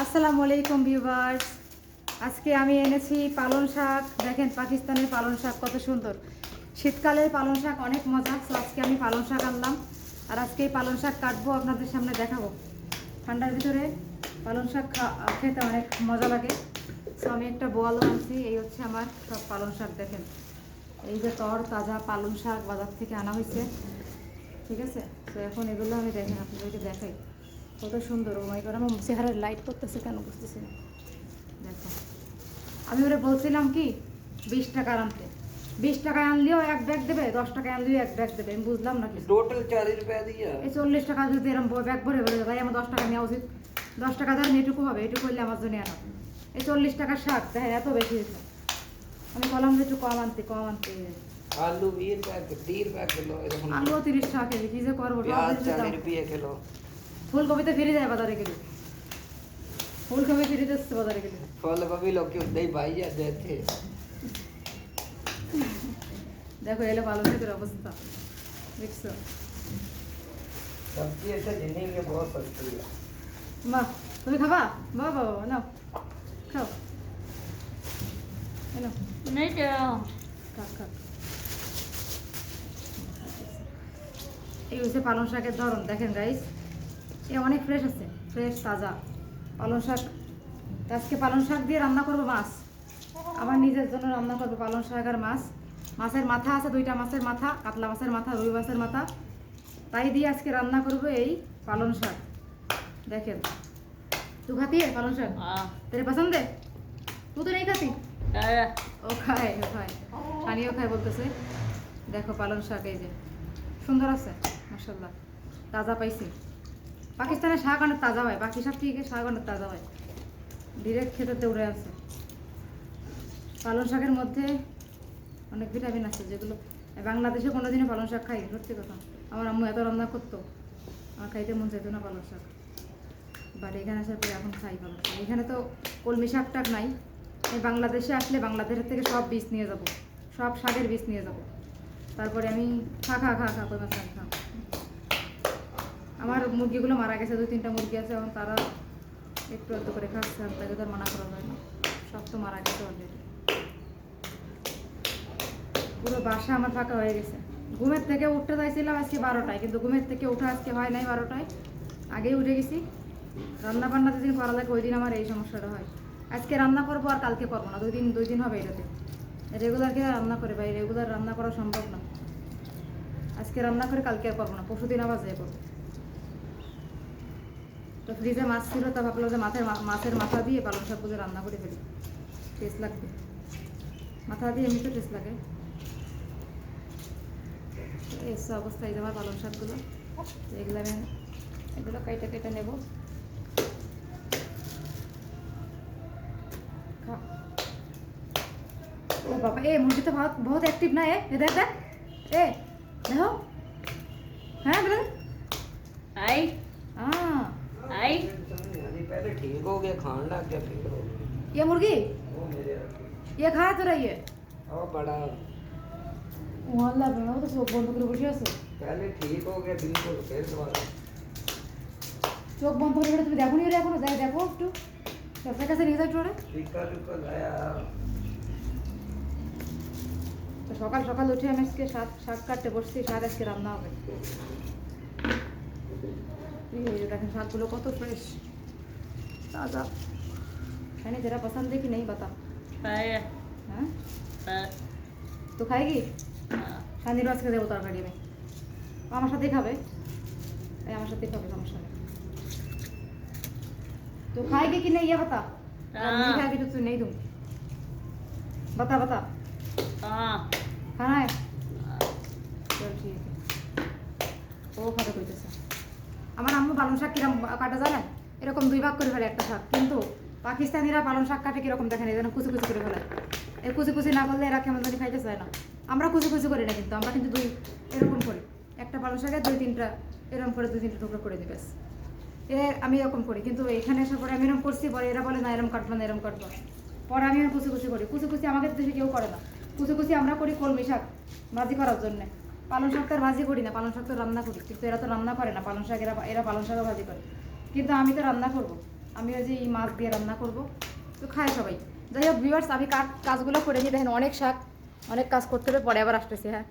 আসসালামু আলাইকুম ভিউয়ার্স। আজকে আমি এনেছি পালং শাক। দেখেন পাকিস্তানের পালং শাক কত সুন্দর। শীতকালের পালং শাক অনেক মজা আজকে আমি পালং শাক আনলাম। আর আজকে এই পালং শাক কাটবো, আপনাদের সামনে দেখাবো। ঠান্ডার ভিতরে পালং শাক খেতে অনেক মজা লাগে। তো আমি একটা বোয়ালও আনছি, এই হচ্ছে আমার সব পালং শাক, দেখেন। এই যে তর, তাজা পালং শাক বাজার থেকে আনা হয়েছে। ঠিক আছে? তো এখন এগুলো আমি দেখেন, আপনাদেরকে দেখাই। কত সুন্দর ও মাই গড আমার চেহারার লাইট করতেছে কেন বুঝতেছি না দেখো। আমি ওরা বলছিলাম কি বিশ টাকা আনতে। বিশ টাকায় আনলেও এক ব্যাগ দেবে দশ টাকায় আনলেও এক ব্যাগ দেবে আমি বুঝলাম না এই চল্লিশ টাকা যদি এরম ব্যাগ ভরে ভরে ভাই আমার দশ টাকা নেওয়া উচিত। দশ টাকা ধরেন এটুকু হবে এটুকু করলে আমার জন্য আনা এই চল্লিশ টাকার শাক দেখেন এত বেশি হয়েছে আমি বললাম একটু কম আনতে কম আনতে। আলু বিয়ের ব্যাগ দেড় ব্যাগ আলু তিরিশ টাকা কেজি কি যে করব চালিশ রুপিয়া কিলো ফুলকপিতে ফিরে যায় বাজারে গেলে। ফুলকপি ফিরে যাচ্ছে বাজারে গেলে। ফুলকপি লোকে উদ্দেই বাইয়া যেতে দেখো এলে ভালো ক্ষেতের অবস্থা। দেখছ? সবজি এটা জিন্দেগি বহুত সস্তি মা তুমি খাবা? বা বাবা নাও। খাও। এলো। নেই কাক কাক এই হচ্ছে পালং শাকের ধরন। দেখেন গাইস এ অনেক ফ্রেশ আছে। ফ্রেশ তাজা। পালং শাক। আজকে পালং শাক দিয়ে রান্না করব মাছ। আবার নিজের জন্য রান্না করব পালং শাক আর মাছ। মাছের মাথা আছে দুইটা মাছের মাথা কাতলা মাছের মাথা রুই মাছের মাথা। তাই দিয়ে আজকে রান্না করব এই পালং শাক। দেখেন। তুই খাতি পালং শাক? তোর পছন্দ? তুই তো নেই খাতি? হ্যাঁ। ও খায় ও খায়। সানিও খায় বলতেছে। দেখো পালং শাক এই যে। সুন্দর আছে মাসাল্লাহ তাজা পাইছি। পাকিস্তানের শাক তাজা হয়, বাকি সব আছে শাক তাজা হয়? ডিরেক্ট খেতে দৌড়ে আছে পালং শাকের মধ্যে অনেক ভিটামিন আছে, যেগুলো বাংলাদেশে কোনোদিনও পালং শাক খাই সত্যি কথা। আমার আম্মু এত রান্না করতো, আমার খাইতে মন চাইতো না পালং শাক। বাট এখানে পরে এখন খাই পালং শাক। এখানে তো কলমি শাক টাক নাই। এই বাংলাদেশে আসলে বাংলাদেশের থেকে সব বীজ নিয়ে যাব। সব শাকের বীজ নিয়ে যাব। তারপরে আমি খা খা খা খা কই মাছ খা আমার মুরগিগুলো মারা গেছে দু তিনটা মুরগি আছে এবং তারা একটু একটু করে খাচ্ছে, আর তাকে তো মানা করা যায় না। সব তো মারা গেছে অলরেডি পুরো বাসা আমার ফাঁকা হয়ে গেছে। ঘুমের থেকে উঠতে চাইছিলাম আজকে বারোটায়, কিন্তু ঘুমের থেকে উঠে আজকে হয় নাই বারোটায়। আগেই উঠে গেছি। রান্না বান্না যেদিন করা লাগে ওই দিন আমার এই সমস্যাটা হয়। আজকে রান্না করব আর কালকে করব না, দুই দিন দুই দিন হবে এটাতে। রেগুলার কে রান্না করে ভাই, রেগুলার রান্না করা সম্ভব না। আজকে রান্না করে কালকে আর করব না পরশু দিন আবার যেয়ে করব। তো ফ্রিজে মাছ ছিল তা ভাবলো যে মাছের মাছের মাথা দিয়ে পালং শাকগুলো রান্না করে ফেলি। টেস্ট লাগবে। মাথা দিয়ে এমনিতে টেস্ট লাগে। এসে অবস্থা এই আমার পালং শাকগুলো। এগুলো আমি এগুলো কেটে কেটে নেব। ও বাবা এ মুরগি তো বহুত বহুত অ্যাক্টিভ না এ দেখ এ দেখো। হ্যাঁ দাদা আই। आई पहले ठीक हो गया खान लग गया फिर हो गया ये मुर्गी ये खा तो रही है ओ बड़ा वहाँ लग रहा तो सब बंद कर बैठिया से पहले ठीक हो गया बिल्कुल फिर दोबारा চোখ বন্ধ করে তুমি দেখো নি এখনো যাই দেখো একটু ডাক্তার কাছে নিয়ে যাও একটু ওরা সকাল সকাল উঠে আমি আজকে শাক শাক কাটতে বসছি শাক আজকে রান্না হবে এই যে দেখেন শাকগুলো কত ফ্রেশ তাজা खाने जरा पसंद है कि नहीं बता पाया हाँ पर তো খাইগি हाँ শান্তির আজকে দেবো তরকারি আমি ও আমার সাথেই খাবে এই আমার সাথেই খাবে সমস্যা নেই तो खाएगी कि नहीं ये बता हाँ। नहीं खाएगी तो तू नहीं दूँ बता बता हाँ खाना है চল ঠিক আছে ও খাবে কইতেছে আমার আম্মু পালং শাক কিরম কাটা জানেন এরকম দুই ভাগ করে ফেলে একটা শাক। কিন্তু পাকিস্তানিরা পালং শাক কাটে কীরকম দেখেন এই যেন কুচি কুচি করে ফেলে। এই কুচি কুচি না করলে এরা কেমন জানি খাইতে চায় না। আমরা কুচি কুচি করি না কিন্তু, আমরা কিন্তু দুই এরকম করি। একটা পালং শাকে দুই তিনটা এরকম করে দুই তিনটা টুকরো করে দিবে। এ আমি এরকম করি, কিন্তু এখানে আসার পরে আমি এরকম করছি, পরে এরা বলে, না এরকম কাটবো না এরকম কাটবো। পরে আমি কুচি কুচি করি। কুচি কুচি আমাদের দেশে কেউ করে না। কুচি কুচি আমরা করি কলমি শাক ভাজি করার জন্যে। পালং শাক তো আর ভাজি করি না, পালং শাক তো রান্না করি, কিন্তু এরা তো রান্না করে না, পালং শাক এরা এরা পালং শাকও ভাজি করে। কিন্তু আমি তো রান্না করব, আমি ওই যে এই মাছ দিয়ে রান্না করব, তো খায় সবাই। যাই হোক ভিউয়ার্স আমি কাজগুলো করে নিই, দেখেন অনেক শাক, অনেক কাজ করতে হবে, পরে আবার আসতেছি হ্যাঁ।